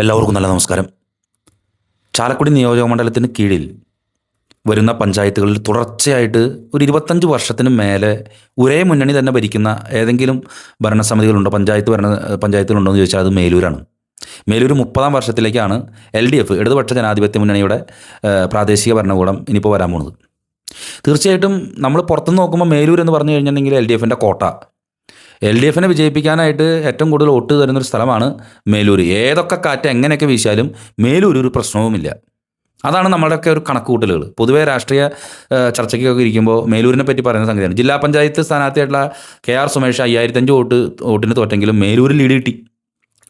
എല്ലാവർക്കും നല്ല നമസ്കാരം. ചാലക്കുടി നിയോജക മണ്ഡലത്തിന് കീഴിൽ വരുന്ന പഞ്ചായത്തുകളിൽ തുടർച്ചയായിട്ട് ഒരു ഇരുപത്തഞ്ച് വർഷത്തിന് മേലെ ഒരേ മുന്നണി തന്നെ ഭരിക്കുന്ന ഏതെങ്കിലും ഭരണസമിതികളുണ്ടോ? പഞ്ചായത്ത് ഭരണ പഞ്ചായത്തുകളുണ്ടോ എന്ന് ചോദിച്ചാൽ അത് മേലൂരാണ്. മേലൂർ മുപ്പതാം വർഷത്തിലേക്കാണ് എൽ ഡി എഫ് ഇടതുപക്ഷ ജനാധിപത്യ മുന്നണിയുടെ പ്രാദേശിക ഭരണകൂടം ഇനിയിപ്പോൾ വരാൻ പോകുന്നത് തീർച്ചയായിട്ടും നമ്മൾ പുറത്തുനിന്ന് നോക്കുമ്പോൾ മേലൂർ എന്ന് പറഞ്ഞു കഴിഞ്ഞിട്ടുണ്ടെങ്കിൽ എൽ ഡി എഫിന്റെ കോട്ട എൽ ഡി എഫിനെ വിജയിപ്പിക്കാനായിട്ട് ഏറ്റവും കൂടുതൽ വോട്ട് തരുന്നൊരു സ്ഥലമാണ് മേലൂർ ഏതൊക്കെ കാറ്റ് എങ്ങനെയൊക്കെ വീശാലും മേലൂർ ഒരു പ്രശ്നവുമില്ല. അതാണ് നമ്മുടെയൊക്കെ ഒരു കണക്കുകൂട്ടലുകൾ. പൊതുവേ രാഷ്ട്രീയ ചർച്ചയ്ക്കൊക്കെ ഇരിക്കുമ്പോൾ മേലൂരിനെ പറ്റി പറയുന്ന സംഗതിയാണ്. ജില്ലാ പഞ്ചായത്ത് സ്ഥാനാർത്ഥിയായിട്ടുള്ള കെ ആർ സുമേഷ് അയ്യായിരത്തഞ്ച് വോട്ട് വോട്ടിന് തോറ്റെങ്കിലും മേലൂരിൽ ലീഡ് കിട്ടി.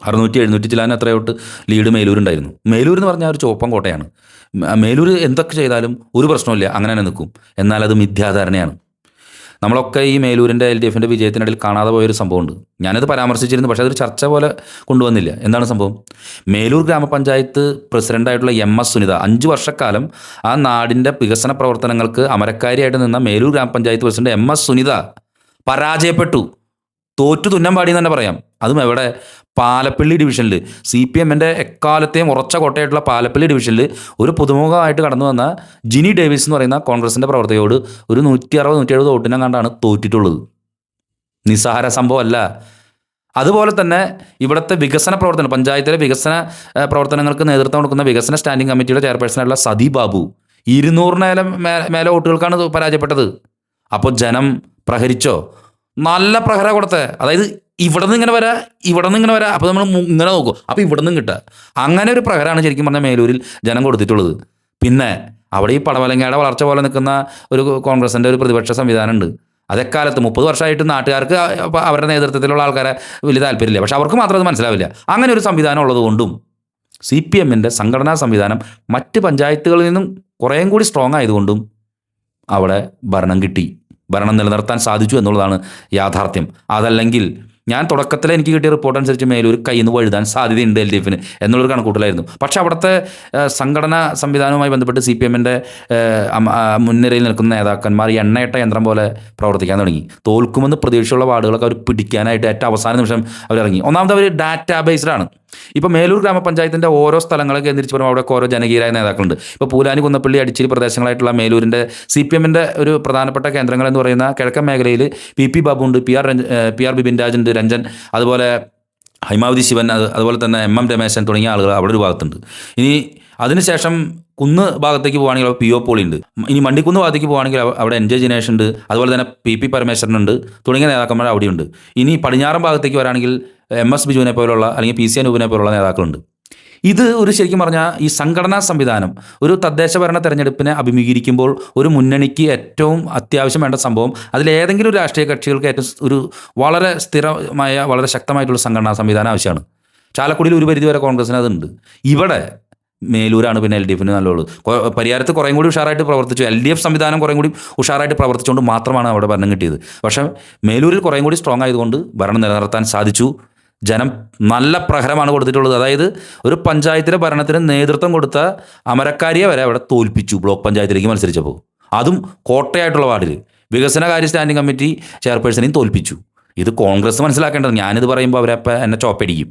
അറുന്നൂറ്റി എഴുന്നൂറ്റി ചില്ലാൻ എത്ര വോട്ട് ലീഡ് മേലൂരുണ്ടായിരുന്നു. മേലൂർ എന്ന് പറഞ്ഞാൽ ഒരു ചോപ്പം കോട്ടയാണ്. മേലൂർ എന്തൊക്കെ ചെയ്താലും ഒരു പ്രശ്നമില്ല അങ്ങനെ തന്നെ നിൽക്കും. എന്നാൽ അത് മിഥ്യാധാരണയാണ്. നമ്മളൊക്കെ ഈ മേലൂരിന്റെ എൽ ഡി എഫിന്റെ വിജയത്തിനിടയിൽ കാണാതെ പോയൊരു സംഭവമുണ്ട്. ഞാനത് പരാമർശിച്ചിരുന്നു പക്ഷേ അതൊരു ചർച്ച പോലെ കൊണ്ടുവന്നില്ല. എന്താണ് സംഭവം? മേലൂർ ഗ്രാമപഞ്ചായത്ത് പ്രസിഡന്റായിട്ടുള്ള എം എസ് സുനിത അഞ്ച് വർഷക്കാലം ആ നാടിന്റെ വികസന പ്രവർത്തനങ്ങൾക്ക് അമരക്കാരിയായിട്ട് നിന്ന മേലൂർ ഗ്രാമപഞ്ചായത്ത് പ്രസിഡന്റ് എം എസ് സുനിത പരാജയപ്പെട്ടു. തോറ്റു തുന്നം പാടി എന്ന് തന്നെ പറയാം. അതും എവിടെ? പാലപ്പള്ളി ഡിവിഷനിൽ സി പി എമ്മിന്റെ എക്കാലത്തെയും ഉറച്ച കോട്ടയായിട്ടുള്ള പാലപ്പള്ളി ഡിവിഷനിൽ ഒരു പുതുമുഖമായിട്ട് കടന്നു വന്ന ജിനി ഡേവിസ് എന്ന് പറയുന്ന കോൺഗ്രസിന്റെ പ്രവർത്തകയോട് ഒരു നൂറ്റി അറുപത് നൂറ്റി എഴുപത് വോട്ടിനെ കണ്ടാണ് തോറ്റിട്ടുള്ളത്. നിസ്സഹാര സംഭവമല്ല. അതുപോലെ തന്നെ ഇവിടുത്തെ വികസന പ്രവർത്തനം പഞ്ചായത്തിലെ വികസന പ്രവർത്തനങ്ങൾക്ക് നേതൃത്വം കൊടുക്കുന്ന വികസന സ്റ്റാൻഡിംഗ് കമ്മിറ്റിയുടെ ചെയർപേഴ്സണായിട്ടുള്ള സതി ബാബു ഇരുന്നൂറിനേലം മേലെ വോട്ടുകൾക്കാണ് പരാജയപ്പെട്ടത്. അപ്പോൾ ജനം പ്രഹരിച്ചോ? നല്ല പ്രഹര കൊടുത്തേ. അതായത് ഇവിടെ നിന്ന് ഇങ്ങനെ വരാ ഇവിടെ നിന്ന് ഇങ്ങനെ വരാ. അപ്പോൾ നമ്മൾ ഇങ്ങനെ നോക്കും. അപ്പോൾ ഇവിടെ നിന്ന് കിട്ടുക അങ്ങനെ ഒരു പ്രഹരമാണ് ശരിക്കും പറഞ്ഞാൽ മേലൂരിൽ ജനം കൊടുത്തിട്ടുള്ളത്. പിന്നെ അവിടെ ഈ പടവലങ്ങയുടെ വളർച്ച പോലെ നിൽക്കുന്ന ഒരു കോൺഗ്രസിന്റെ ഒരു പ്രതിപക്ഷ സംവിധാനമുണ്ട്. അതെക്കാലത്ത് മുപ്പത് വർഷമായിട്ട് നാട്ടുകാർക്ക് അവരുടെ നേതൃത്വത്തിലുള്ള ആൾക്കാരെ വലിയ താല്പര്യമില്ല. പക്ഷെ അവർക്ക് മാത്രം അത് മനസ്സിലാവില്ല. അങ്ങനെ ഒരു സംവിധാനം ഉള്ളതുകൊണ്ടും സി പി എമ്മിന്റെ സംഘടനാ സംവിധാനം മറ്റ് പഞ്ചായത്തുകളിൽ നിന്നും കുറേയും കൂടി സ്ട്രോങ് ആയതുകൊണ്ടും അവിടെ ഭരണം കിട്ടി. ഭരണം നിലനിർത്താൻ സാധിച്ചു എന്നുള്ളതാണ് യാഥാർത്ഥ്യം. അതല്ലെങ്കിൽ ഞാൻ തുടക്കത്തിൽ എനിക്ക് കിട്ടിയ റിപ്പോർട്ട് അനുസരിച്ച് മേലൂർ കയ്യിൽ നിന്ന് വഴുതാൻ സാധ്യതയുണ്ട് എൽ ഡി എഫിന് എന്നുള്ളൊരു കണക്കൂട്ടലായിരുന്നു. പക്ഷേ അവിടുത്തെ സംഘടനാ സംവിധാനവുമായി ബന്ധപ്പെട്ട് സി പി എമ്മിന്റെ മുൻനിരയിൽ നിൽക്കുന്ന നേതാക്കന്മാർ എണ്ണയിട്ട യന്ത്രം പോലെ പ്രവർത്തിക്കാൻ തുടങ്ങി. തോൽക്കുമെന്ന് പ്രതീക്ഷയുള്ള വാർഡുകളൊക്കെ അവർ പിടിക്കാനായിട്ട് ഏറ്റവും അവസാന നിമിഷം അവരിറങ്ങി. ഒന്നാമത് അവർ ഡാറ്റാ ബേസ്ഡാണ് ഇപ്പോൾ മേലൂർ ഗ്രാമപഞ്ചായത്തിന്റെ ഓരോ സ്ഥലങ്ങളെ കേന്ദ്രിച്ച് പറയുമ്പോൾ അവിടെ ഓരോ ജനകീയരായ നേതാക്കളുണ്ട്. ഇപ്പോൾ പൂലാനി കുന്നപ്പള്ളി അടിച്ചിരി പ്രദേശങ്ങളായിട്ടുള്ള മേലൂരിന്റെ സി പി എമ്മിന്റെ ഒരു പ്രധാനപ്പെട്ട കേന്ദ്രങ്ങൾ എന്ന് പറയുന്ന കിഴക്കൻ മേഖലയിൽ പി പി ബാബു ഉണ്ട് P R P R Bibin Raj ഉണ്ട് രഞ്ജൻ അതുപോലെ ഹൈമാവതി ശിവൻ അത് അതുപോലെ തന്നെ എം എം രമേശൻ തുടങ്ങിയ ആളുകൾ അവിടെ ഒരു ഭാഗത്തുണ്ട്. ഇനി അതിനുശേഷം കുന്ന് ഭാഗത്തേക്ക് പോകുകയാണെങ്കിൽ അവിടെ പി ഒ പോളി ഉണ്ട്. ഇനി മണ്ടിക്കുന്ന് ഭാഗത്തേക്ക് പോകുകയാണെങ്കിൽ അവിടെ എൻ ജെ ജിനേഷ് ഉണ്ട്. അതുപോലെ തന്നെ പി പി പരമേശ്വരനുണ്ട് തുടങ്ങിയ നേതാക്കന്മാർ അവിടെയുണ്ട്. ഇനി പടിഞ്ഞാറൻ ഭാഗത്തേക്ക് വരാണെങ്കിൽ എം എസ് ബിജുവിനെ പോലുള്ള അല്ലെങ്കിൽ പി സി അനൂപിനെ പോലുള്ള നേതാക്കളുണ്ട്. ഇത് ഒരു ശരിക്കും പറഞ്ഞാൽ ഈ സംഘടനാ സംവിധാനം ഒരു തദ്ദേശ ഭരണ തെരഞ്ഞെടുപ്പിനെ അഭിമുഖീകരിക്കുമ്പോൾ ഒരു മുന്നണിക്ക് ഏറ്റവും അത്യാവശ്യം വേണ്ട സംഭവം അതിലേതെങ്കിലും ഒരു രാഷ്ട്രീയ കക്ഷികൾക്ക് ഏറ്റവും ഒരു വളരെ സ്ഥിരമായ വളരെ ശക്തമായിട്ടുള്ള സംഘടനാ സംവിധാനം ആവശ്യമാണ്. ചാലക്കുടിയിൽ ഒരു പരിധിവരെ കോൺഗ്രസിന് അതുണ്ട്. ഇവിടെ മേലൂരാണ് പിന്നെ എൽ ഡി എഫിന് നല്ലുള്ളത് കൊ- പരിഹാരത്ത് കുറേ കൂടി ഉഷാറായിട്ട് പ്രവർത്തിച്ചു. എൽ ഡി എഫ് സംവിധാനം കുറേ കൂടി ഉഷാറായിട്ട് പ്രവർത്തിച്ചുകൊണ്ട് മാത്രമാണ് അവിടെ ഭരണം കിട്ടിയത്. പക്ഷേ മേലൂരിൽ കുറേ കൂടി സ്ട്രോങ് ആയതുകൊണ്ട് ഭരണം നിലനിർത്താൻ സാധിച്ചു. ജനം നല്ല പ്രഹരമാണ് കൊടുത്തിട്ടുള്ളത്. അതായത് ഒരു പഞ്ചായത്തിലെ ഭരണത്തിന് നേതൃത്വം കൊടുത്ത അമരക്കാരിയെ വരെ അവിടെ തോൽപ്പിച്ചു ബ്ലോക്ക് പഞ്ചായത്തിലേക്ക് മത്സരിച്ചപ്പോൾ. അതും കോട്ടയായിട്ടുള്ള വാർഡിൽ വികസനകാര്യ സ്റ്റാൻഡിംഗ് കമ്മിറ്റി ചെയർപേഴ്സണെയും തോൽപ്പിച്ചു. ഇത് കോൺഗ്രസ് മനസ്സിലാക്കേണ്ടത് ഞാനിത് പറയുമ്പോൾ അവരപ്പം എന്നെ ചോപ്പടിക്കും.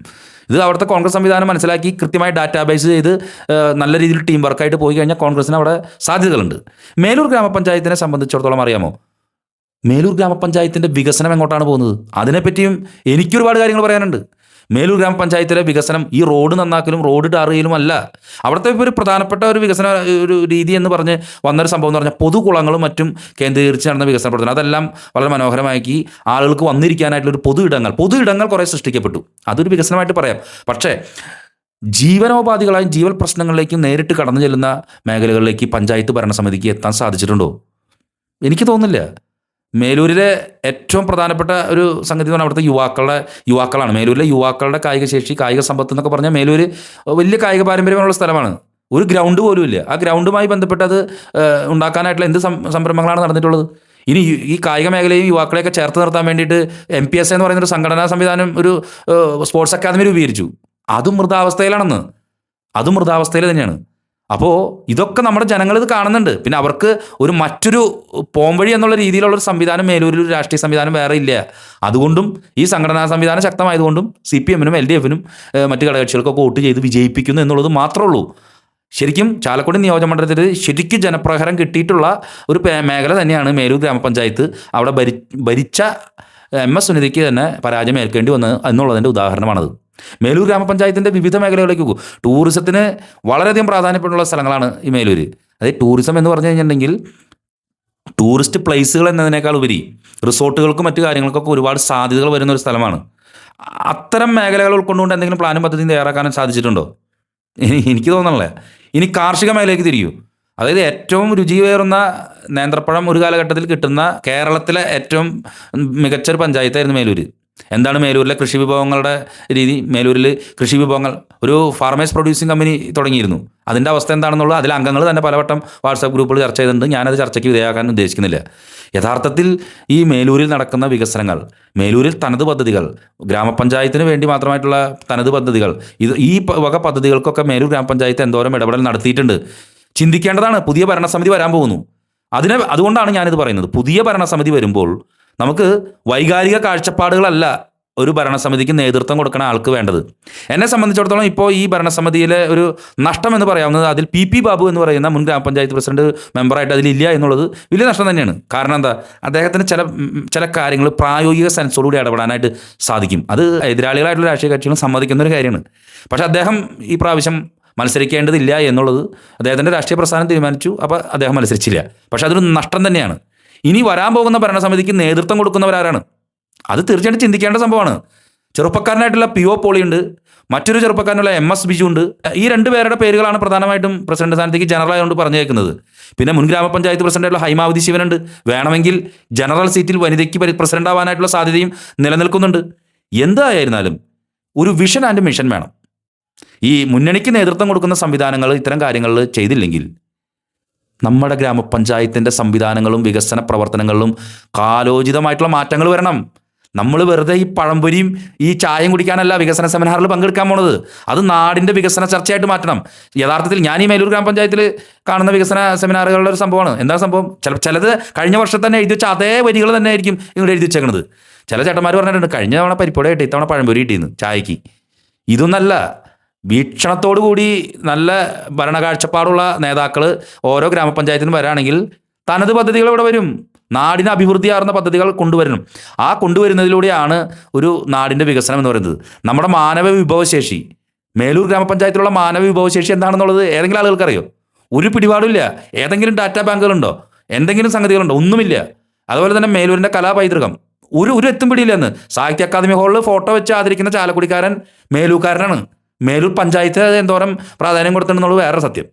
ഇത് അവിടുത്തെ കോൺഗ്രസ് സംവിധാനം മനസ്സിലാക്കി കൃത്യമായി ഡാറ്റാബേസ് ചെയ്ത് നല്ല രീതിയിൽ ടീം വർക്കായിട്ട് പോയി കഴിഞ്ഞാൽ കോൺഗ്രസിന് അവിടെ സാധ്യതകളുണ്ട്. മേലൂർ ഗ്രാമപഞ്ചായത്തിനെ സംബന്ധിച്ചിടത്തോളം അറിയാമോ? മേലൂർ ഗ്രാമപഞ്ചായത്തിന്റെ വികസനം എങ്ങോട്ടാണ് പോകുന്നത്? അതിനെപ്പറ്റിയും എനിക്കൊരുപാട് കാര്യങ്ങൾ പറയാനുണ്ട്. മേലൂർ ഗ്രാമപഞ്ചായത്തിലെ വികസനം ഈ റോഡ് നന്നാക്കലും റോഡ് ടാർ അല്ല. അവിടുത്തെ ഒരു പ്രധാനപ്പെട്ട ഒരു വികസന ഒരു രീതി എന്ന് പറഞ്ഞ് വന്നൊരു സംഭവം എന്ന് പറഞ്ഞാൽ പൊതുകുളങ്ങളും മറ്റും കേന്ദ്രീകരിച്ച് നടന്ന വികസന പ്രവർത്തനം. അതെല്ലാം വളരെ മനോഹരമാക്കി ആളുകൾക്ക് വന്നിരിക്കാനായിട്ടുള്ള ഒരു പൊതു ഇടങ്ങൾ പൊതു ഇടങ്ങൾ കുറേ സൃഷ്ടിക്കപ്പെട്ടു. അതൊരു വികസനമായിട്ട് പറയാം. പക്ഷേ ജീവനോപാധികളായും ജീവൽ പ്രശ്നങ്ങളിലേക്കും നേരിട്ട് കടന്നു ചെല്ലുന്ന മേഖലകളിലേക്ക് പഞ്ചായത്ത് ഭരണസമിതിക്ക് എത്താൻ സാധിച്ചിട്ടുണ്ടോ? എനിക്ക് തോന്നുന്നില്ല. മേലൂരിലെ ഏറ്റവും പ്രധാനപ്പെട്ട ഒരു സംഗതി എന്ന് പറഞ്ഞാൽ അവിടുത്തെ യുവാക്കളുടെ യുവാക്കളാണ്. മേലൂരിലെ യുവാക്കളുടെ കായിക ശേഷി കായിക സമ്പത്ത് എന്നൊക്കെ പറഞ്ഞാൽ മേലൂർ വലിയ കായിക പാരമ്പര്യമുള്ള സ്ഥലമാണ്. ഒരു ഗ്രൗണ്ട് പോലും ഇല്ല. ആ ഗ്രൗണ്ടുമായി ബന്ധപ്പെട്ട് അത് ഉണ്ടാക്കാനായിട്ടുള്ള എന്ത് സംരംഭങ്ങളാണ് നടന്നിട്ടുള്ളത്? ഇനി ഈ കായിക മേഖലയും യുവാക്കളെയൊക്കെ ചേർത്ത് നിർത്താൻ വേണ്ടിയിട്ട് എം പി എസ് എന്ന് പറയുന്ന ഒരു സംഘടനാ സംവിധാനം ഒരു സ്പോർട്സ് അക്കാദമി രൂപീകരിച്ചു. അതും മൃതാവസ്ഥയിലാണെന്ന് അതും മൃതാവസ്ഥയിൽ തന്നെയാണ്. അപ്പോൾ ഇതൊക്കെ നമ്മുടെ ജനങ്ങൾ ഇത് കാണുന്നുണ്ട്. പിന്നെ അവർക്ക് ഒരു മറ്റൊരു പോംവഴി എന്നുള്ള രീതിയിലുള്ള ഒരു സംവിധാനം മേലൂരിൽ ഒരു രാഷ്ട്രീയ സംവിധാനം വേറെ ഇല്ല. അതുകൊണ്ടും ഈ സംഘടനാ സംവിധാനം ശക്തമായതുകൊണ്ടും സി പി എമ്മിനും എൽ ഡി എഫിനും മറ്റ് ഘടകകക്ഷികൾക്കൊക്കെ വോട്ട് ചെയ്ത് വിജയിപ്പിക്കുന്നു എന്നുള്ളത് മാത്രമേ ഉള്ളൂ ശരിക്കും ചാലക്കുടി നിയോജകമണ്ഡലത്തിൽ ശരിക്കും ജനപ്രഹരം കിട്ടിയിട്ടുള്ള ഒരു മേഖല തന്നെയാണ് മേലൂർ ഗ്രാമപഞ്ചായത്ത്. അവിടെ ഭരി ഭരിച്ച എം എസ് സുനിതയ്ക്ക് തന്നെ പരാജയം ഏൽക്കേണ്ടി വന്നത് എന്നുള്ളതിന്റെ ഉദാഹരണമാണത്. മേലൂർ ഗ്രാമപഞ്ചായത്തിന്റെ വിവിധ മേഖലകളിലേക്ക് പോകും. ടൂറിസത്തിന് വളരെയധികം പ്രാധാന്യപ്പെട്ടുള്ള സ്ഥലങ്ങളാണ് ഈ മേലൂർ അതായത് ടൂറിസം എന്ന് പറഞ്ഞു കഴിഞ്ഞിട്ടുണ്ടെങ്കിൽ ടൂറിസ്റ്റ് പ്ലേസുകൾ എന്നതിനേക്കാൾ ഉപരി റിസോർട്ടുകൾക്കും മറ്റു കാര്യങ്ങൾക്കൊക്കെ ഒരുപാട് സാധ്യതകൾ വരുന്ന ഒരു സ്ഥലമാണ്. അത്തരം മേഖലകൾ ഉൾക്കൊണ്ടുകൊണ്ട് എന്തെങ്കിലും പ്ലാനും പദ്ധതി തയ്യാറാക്കാനും സാധിച്ചിട്ടുണ്ടോ? എനി- എനിക്ക് തോന്നണല്ലേ. ഇനി കാർഷിക മേഖലയിലേക്ക് തിരിയൂ. അതായത് ഏറ്റവും രുചിയേറുന്ന നേന്ത്രപ്പഴം ഒരു കാലഘട്ടത്തിൽ കിട്ടുന്ന കേരളത്തിലെ ഏറ്റവും മികച്ചൊരു പഞ്ചായത്തായിരുന്നു മേലൂർ എന്താണ് മേലൂരിലെ കൃഷി വിഭവങ്ങളുടെ രീതി? മേലൂരിൽ കൃഷി വിഭവങ്ങൾ ഒരു ഫാർമേഴ്സ് പ്രൊഡ്യൂസിങ് കമ്പനി തുടങ്ങിയിരുന്നു. അതിന്റെ അവസ്ഥ എന്താണെന്നുള്ളത് അതിലെ അംഗങ്ങൾ തന്നെ പലവട്ടം വാട്സാപ്പ് ഗ്രൂപ്പുകൾ ചർച്ച ചെയ്തിട്ടുണ്ട്. ഞാനത് ചർച്ചയ്ക്ക് വിധേയമാക്കാൻ ഉദ്ദേശിക്കുന്നില്ല. യഥാർത്ഥത്തിൽ ഈ മേലൂരിൽ നടക്കുന്ന വികസനങ്ങൾ മേലൂരിൽ തനത് പദ്ധതികൾ ഗ്രാമപഞ്ചായത്തിന് വേണ്ടി മാത്രമായിട്ടുള്ള തനത് പദ്ധതികൾ ഇത് ഈ വക പദ്ധതികൾക്കൊക്കെ മേലൂർ ഗ്രാമപഞ്ചായത്ത് എന്തോരം ഇടപെടൽ നടത്തിയിട്ടുണ്ട്. ചിന്തിക്കേണ്ടതാണ് പുതിയ ഭരണസമിതി വരാൻ പോകുന്നു. അതിനെ അതുകൊണ്ടാണ് ഞാനിത് പറയുന്നത്. പുതിയ ഭരണസമിതി വരുമ്പോൾ നമുക്ക് വൈകാരിക കാഴ്ചപ്പാടുകളല്ല ഒരു ഭരണസമിതിക്ക് നേതൃത്വം കൊടുക്കുന്ന ആൾക്ക് വേണ്ടത്. എന്നെ സംബന്ധിച്ചിടത്തോളം ഇപ്പോൾ ഈ ഭരണസമിതിയിലെ ഒരു നഷ്ടം എന്ന് പറയാവുന്നത് അതിൽ പി പി ബാബു എന്ന് പറയുന്ന മുൻ ഗ്രാമപഞ്ചായത്ത് പ്രസിഡന്റ് മെമ്പറായിട്ട് അതിലില്ല എന്നുള്ളത് വലിയ നഷ്ടം തന്നെയാണ്. കാരണം എന്താ? അദ്ദേഹത്തിന് ചില ചില കാര്യങ്ങൾ പ്രായോഗിക സെൻസോടുകൂടി ഇടപെടാനായിട്ട് സാധിക്കും. അത് എതിരാളികളായിട്ടുള്ള രാഷ്ട്രീയ കക്ഷികളും സമ്മതിക്കുന്ന ഒരു കാര്യമാണ്. പക്ഷേ അദ്ദേഹം ഈ പ്രാവശ്യം മത്സരിക്കേണ്ടതില്ല എന്നുള്ളത് അദ്ദേഹത്തിന്റെ രാഷ്ട്രീയ പ്രസ്ഥാനം തീരുമാനിച്ചു. അപ്പോൾ അദ്ദേഹം മത്സരിച്ചില്ല. പക്ഷേ അതൊരു നഷ്ടം തന്നെയാണ്. ഇനി വരാൻ പോകുന്ന ഭരണസമിതിക്ക് നേതൃത്വം കൊടുക്കുന്നവരാരാണ്? അത് തീർച്ചയായിട്ടും ചിന്തിക്കേണ്ട സംഭവമാണ്. ചെറുപ്പക്കാരനായിട്ടുള്ള പി ഒ ഉണ്ട്. മറ്റൊരു ചെറുപ്പക്കാരനുള്ള എം എസ് ബിജു ഉണ്ട്. ഈ രണ്ട് പേരുടെ പേരുകളാണ് പ്രധാനമായിട്ടും പ്രസിഡന്റ് സ്ഥാനത്തേക്ക് ജനറൽ ആയതുകൊണ്ട് പറഞ്ഞേക്കുന്നത്. പിന്നെ മുൻ ഗ്രാമപഞ്ചായത്ത് പ്രസിഡന്റായിട്ടുള്ള ഹൈമാവതി ശിവനുണ്ട് വേണമെങ്കിൽ ജനറൽ സീറ്റിൽ വനിതയ്ക്ക് പരി- പ്രസിഡന്റ് ആവാനായിട്ടുള്ള സാധ്യതയും നിലനിൽക്കുന്നുണ്ട്. എന്തായിരുന്നാലും ഒരു വിഷൻ ആൻഡ് മിഷൻ വേണം. ഈ മുന്നണിക്ക് നേതൃത്വം കൊടുക്കുന്ന സംവിധാനങ്ങൾ ഇത്തരം കാര്യങ്ങളിൽ ചെയ്തില്ലെങ്കിൽ നമ്മുടെ ഗ്രാമപഞ്ചായത്തിന്റെ സംവിധാനങ്ങളും വികസന പ്രവർത്തനങ്ങളിലും കാലോചിതമായിട്ടുള്ള മാറ്റങ്ങൾ വരണം. നമ്മൾ വെറുതെ ഈ പഴംപൊരിയും ഈ ചായയും കുടിക്കാനല്ല വികസന സെമിനാറിൽ പങ്കെടുക്കാൻ പോണത്. അത് നാടിന്റെ വികസന ചർച്ചയായിട്ട് മാറ്റണം. യഥാർത്ഥത്തിൽ ഞാൻ ഈ മേലൂർ ഗ്രാമപഞ്ചായത്തിൽ കാണുന്ന വികസന സെമിനാറുകളുടെ ഒരു സംഭവമാണ്. എന്താ സംഭവം? ചില ചിലത് കഴിഞ്ഞ വർഷം തന്നെ എഴുതി വെച്ച അതേ വരികൾ തന്നെ ആയിരിക്കും ഇങ്ങോട്ട് എഴുതി വെച്ചേക്കണത്. ചില ചേട്ടന്മാർ പറഞ്ഞിട്ടുണ്ട് കഴിഞ്ഞ തവണ പരിപ്പോടെ കിട്ടി ഇത്തവണ പഴംപൊരി കിട്ടിയെന്ന് ചായക്ക്. ഇതൊന്നല്ല. വീക്ഷണത്തോടു കൂടി നല്ല ഭരണകാഴ്ചപ്പാടുള്ള നേതാക്കൾ ഓരോ ഗ്രാമപഞ്ചായത്തിനും വരാണെങ്കിൽ തനത് പദ്ധതികൾ ഇവിടെ വരും. നാടിന് അഭിവൃദ്ധിയാർന്ന പദ്ധതികൾ കൊണ്ടുവരണം. ആ കൊണ്ടുവരുന്നതിലൂടെയാണ് ഒരു നാടിന്റെ വികസനം എന്ന് പറയുന്നത്. നമ്മുടെ മാനവ വിഭവശേഷി മേലൂർ ഗ്രാമപഞ്ചായത്തിലുള്ള മാനവ വിഭവശേഷി എന്താണെന്നുള്ളത് ഏതെങ്കിലും ആളുകൾക്കറിയോ? ഒരു പിടിപാടില്ല ഏതെങ്കിലും ഡാറ്റാ ബാങ്കുകളുണ്ടോ? എന്തെങ്കിലും സംഗതികളുണ്ടോ? ഒന്നുമില്ല. അതുപോലെ തന്നെ മേലൂരിന്റെ കലാപൈതൃകം. ഒരു ഒരു എത്തും പിടിയില്ലെന്ന്. സാഹിത്യ അക്കാദമി ഹാളിൽ ഫോട്ടോ വെച്ച് ആദരിക്കുന്ന ചാലക്കുടിക്കാരൻ മേലൂക്കാരനാണ്. മേലൂർ പഞ്ചായത്ത് എന്തോരം പ്രാധാന്യം കൊടുത്തിട്ടുണ്ടെന്നുള്ളത് വേറെ സത്യം.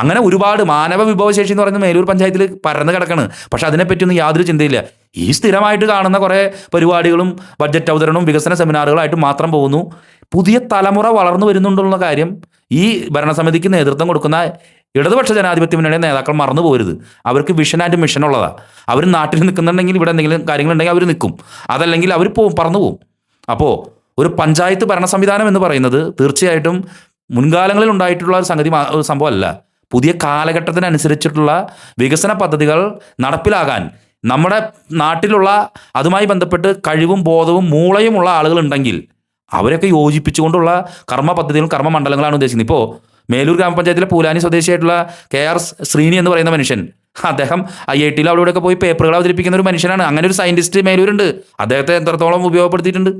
അങ്ങനെ ഒരുപാട് മാനവ വിഭവശേഷി എന്ന് പറയുന്നത് മേലൂർ പഞ്ചായത്തിൽ പരന്ന് കിടക്കാണ്. പക്ഷെ അതിനെപ്പറ്റിയൊന്നും യാതൊരു ചിന്തയില്ല. ഈ സ്ഥിരമായിട്ട് കാണുന്ന കുറേ പരിപാടികളും ബഡ്ജറ്റ് അവതരണവും വികസന സെമിനാറുകളായിട്ട് മാത്രം പോകുന്നു. പുതിയ തലമുറ വളർന്നു വരുന്നുണ്ടെന്നുള്ള കാര്യം ഈ ഭരണസമിതിക്ക് നേതൃത്വം കൊടുക്കുന്ന ഇടതുപക്ഷ ജനാധിപത്യ മുന്നണിയുടെ നേതാക്കൾ മറന്നു പോരുത്. അവർക്ക് വിഷൻ ആൻഡ് മിഷൻ ഉള്ളതാണ് അവർ നാട്ടിൽ നിൽക്കുന്നുണ്ടെങ്കിൽ ഇവിടെ എന്തെങ്കിലും കാര്യങ്ങളുണ്ടെങ്കിൽ അവർ നിൽക്കും. അതല്ലെങ്കിൽ അവർ പോവും പറന്നു പോവും. അപ്പോൾ ഒരു പഞ്ചായത്ത് ഭരണ സംവിധാനം എന്ന് പറയുന്നത് തീർച്ചയായിട്ടും മുൻകാലങ്ങളിൽ ഉണ്ടായിട്ടുള്ള ഒരു സംഗതി ഒരു സംഭവമല്ല. പുതിയ കാലഘട്ടത്തിനനുസരിച്ചിട്ടുള്ള വികസന പദ്ധതികൾ നടപ്പിലാകാൻ നമ്മുടെ നാട്ടിലുള്ള അതുമായി ബന്ധപ്പെട്ട് കഴിവും ബോധവും മൂളയുമുള്ള ആളുകളുണ്ടെങ്കിൽ അവരൊക്കെ യോജിപ്പിച്ചുകൊണ്ടുള്ള കർമ്മ പദ്ധതികളും കർമ്മ മണ്ഡലങ്ങളാണ് ഉദ്ദേശിക്കുന്നത്. ഇപ്പോൾ മേലൂർ ഗ്രാമപഞ്ചായത്തിലെ പൂലാനി സ്വദേശിയായിട്ടുള്ള കെ ആർ ശ്രീനി എന്ന് പറയുന്ന മനുഷ്യൻ അദ്ദേഹം ഐ ഐ ടിയിൽ അവിടെ പോയി പേപ്പറുകൾ അവതരിപ്പിക്കുന്ന ഒരു മനുഷ്യനാണ്. അങ്ങനെ ഒരു സയന്റിസ്റ്റ് മേലൂരുണ്ട്. അദ്ദേഹത്തെ എത്രത്തോളം ഉപയോഗപ്പെടുത്തിയിട്ടുണ്ട്?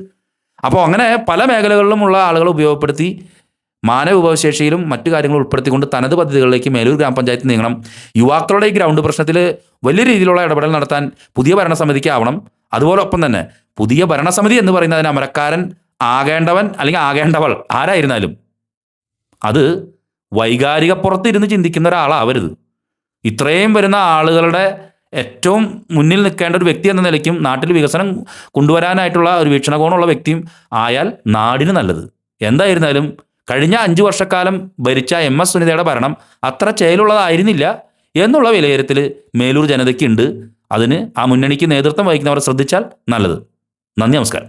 അപ്പോൾ അങ്ങനെ പല മേഖലകളിലുമുള്ള ആളുകൾ ഉപയോഗപ്പെടുത്തി മാനവ വിഭവശേഷിയിലും മറ്റു കാര്യങ്ങൾ ഉൾപ്പെടുത്തിക്കൊണ്ട് തനത് പദ്ധതികളിലേക്ക് മേലൂർ ഗ്രാമപഞ്ചായത്ത് നീങ്ങണം. യുവാക്കളുടെ ഈ ഗ്രൗണ്ട് പ്രശ്നത്തിൽ വലിയ രീതിയിലുള്ള ഇടപെടൽ നടത്താൻ പുതിയ ഭരണസമിതിക്ക് ആവണം. അതുപോലൊപ്പം തന്നെ പുതിയ ഭരണസമിതി എന്ന് പറയുന്നതിന് അമരക്കാരൻ ആകേണ്ടവൻ അല്ലെങ്കിൽ ആകേണ്ടവൾ ആരായിരുന്നാലും അത് വൈകാരിക പുറത്തിരുന്ന് ചിന്തിക്കുന്ന ഒരാളാവരുത്. ഇത്രയും വരുന്ന ആളുകളുടെ ഏറ്റവും മുന്നിൽ നിൽക്കേണ്ട ഒരു വ്യക്തി എന്ന നിലയ്ക്കും നാട്ടിൽ വികസനം കൊണ്ടുവരാനായിട്ടുള്ള ഒരു വീക്ഷണകോണുള്ള വ്യക്തിയും ആയാൽ നാടിന് നല്ലത്. എന്തായിരുന്നാലും കഴിഞ്ഞ അഞ്ചു വർഷക്കാലം ഭരിച്ച എം എസ് സുനിതയുടെ ഭരണം അത്ര ചേലുള്ളതായിരുന്നില്ല എന്നുള്ള വിലയിരുത്തൽ മേലൂർ ജനതയ്ക്കുണ്ട്. അതിന് ആ മുന്നണിക്ക് നേതൃത്വം വഹിക്കുന്നവരെ ശ്രദ്ധിച്ചാൽ നല്ലത്. നന്ദി നമസ്കാരം.